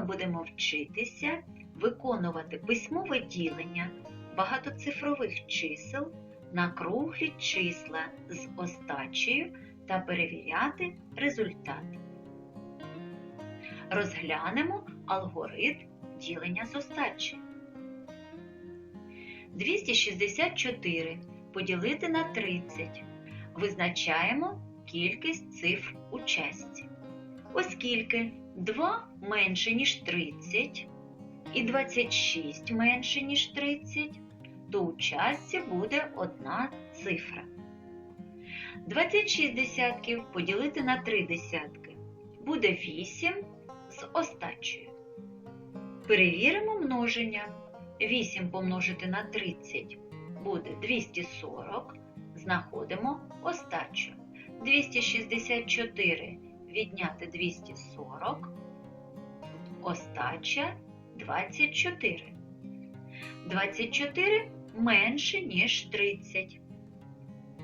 будемо вчитися виконувати письмове ділення багатоцифрових чисел на круглі числа з остачею та перевіряти результат. Розглянемо алгоритм ділення з остачею. 264 поділити на 30. Визначаємо кількість цифр у часті. Оскільки 2 менше, ніж 30 і 26 менше, ніж 30, то у частці буде одна цифра. 26 десятків поділити на 3 десятки буде 8 з остачею. Перевіримо множення. 8 помножити на 30 буде 240. Знаходимо остачу. 264 відняти 240. Остача 24. 24 менше, ніж 30.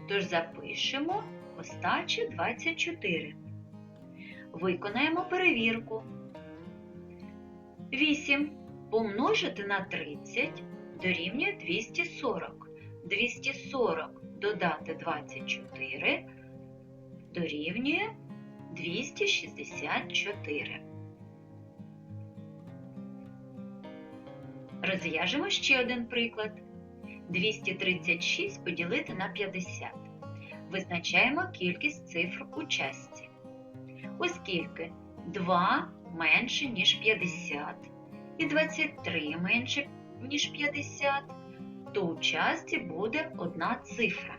Тож запишемо остача 24. Виконаємо перевірку. 8 помножити на 30 дорівнює 240. 240 додати 24 дорівнює 264. Розв'яжемо ще один приклад. 236 поділити на 50. Визначаємо кількість цифр у часті. Оскільки 2 менше, ніж 50 і 23 менше, ніж 50, то у часті буде одна цифра.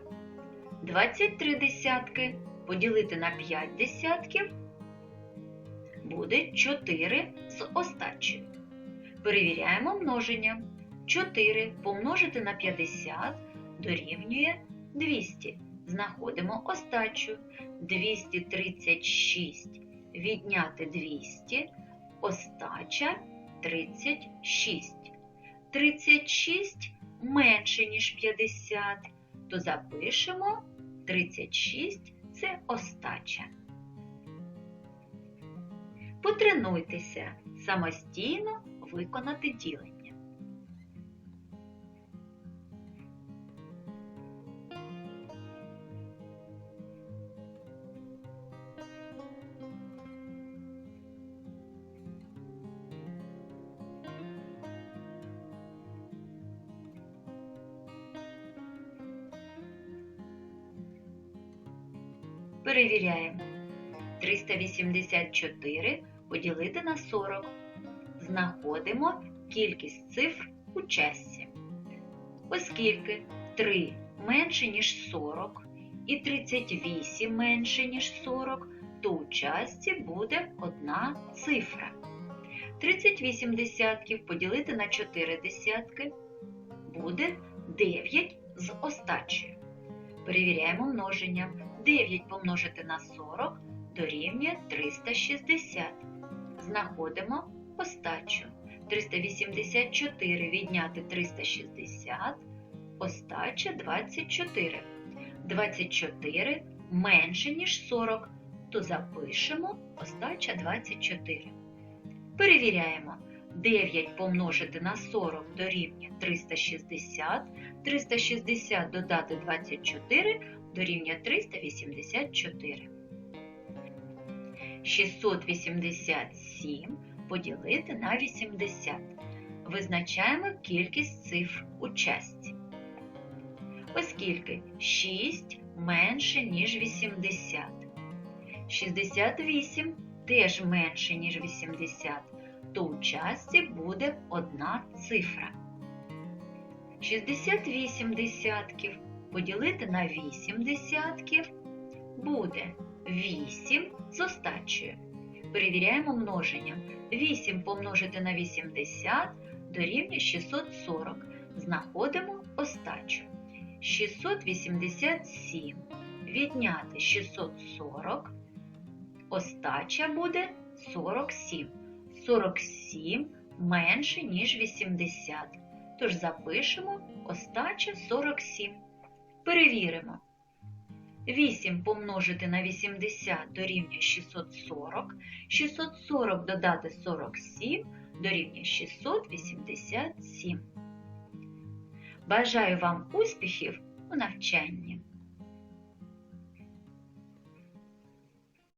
23 десятки поділити на 5 десятків буде 4 з остачею. Перевіряємо множення. 4 помножити на 50 дорівнює 200. Знаходимо остачу. 236 відняти 200, остача 36. 36 менше, ніж 50, то запишемо 36 це остача. Потренуйтеся самостійно виконати ділення. Перевіряємо. 384 поділити на 40. Знаходимо кількість цифр у часі. Оскільки 3 менше, ніж 40 і 38 менше, ніж 40, то у часті буде одна цифра. 38 десятків поділити на 4 десятки буде 9 з остачею. Перевіряємо множення. 9 помножити на 40 дорівнює 360. Знаходимо остачу. 384 відняти 360, остача 24. 24 менше, ніж 40, то запишемо остача 24. Перевіряємо. 9 помножити на 40 дорівнює 360, 360 додати 24 дорівнює 384. 687 поділити на 80. Визначаємо кількість цифр у часті. Оскільки 6 менше, ніж 80. 68 теж менше, ніж 80, то у часті буде одна цифра. 68 десятків поділити на 8 десятків буде 8 з остачею. Перевіряємо множення. 8 помножити на 80 дорівнює 640. Знаходимо остачу. 687 відняти 640. Остача буде 47. 47 менше, ніж 80. Тож запишемо остача 47. Перевіримо. 8 помножити на 80 дорівнює 640. 640 додати 47 дорівнює 687. Бажаю вам успіхів у навчанні!